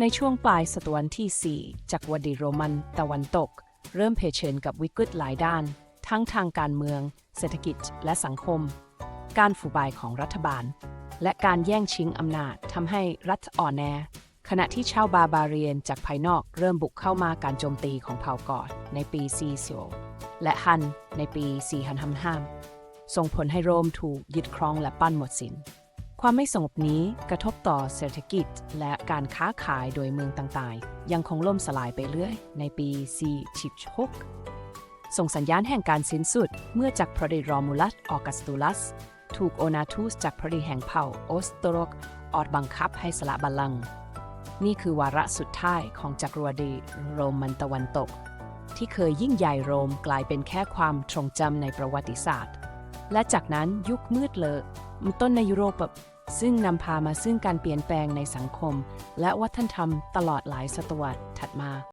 ในช่วงปลายศตวรรษที่ 4 จักรวรรดิโรมันตะวันตก เริ่มเผชิญกับวิกฤตหลายด้าน ทั้งทางการเมือง เศรษฐกิจและสังคม การฝูบายของรัฐบาล และการแย่งชิงอำนาจทำให้รัฐอ่อนแอ ขณะที่ชาวบาบาเรียนจากภายนอกเริ่มบุกเข้ามาการโจมตีของเผ่ากอดในปีซีโซและฮันในปี455ส่งผลให้โรมถูกยึดครองและปั้นหมดสิ้น ความไม่สงบนี้กระทบต่อเศรษฐกิจและการค้าขายโดยเมืองต่างๆ ยังคงล่มสลายไปเรื่อยในปี 46 ส่งสัญญาณแห่งการสิ้นสุดเมื่อจักรพรรดิรอมูลัสออกัสตูลัส ถูกโอนาทูสจากรพรรดิแห่งเผ่าโอสโตรกออดบังคับให้สละบัลลังก์นี่คือวาระสุดท้ายของจักรวรรดิโรมันตะวันตก ที่เคยยิ่งใหญ่โรมกลายเป็นแค่ความทรงจำในประวัติศาสตร์ และจากนั้นยุคมืดเลยมันต้นในยุโรปแบบ ซึ่งนำพามาซึ่งการเปลี่ยนแปลงในสังคม และวัฒนธรรมตลอดหลายศตวรรษถัดมา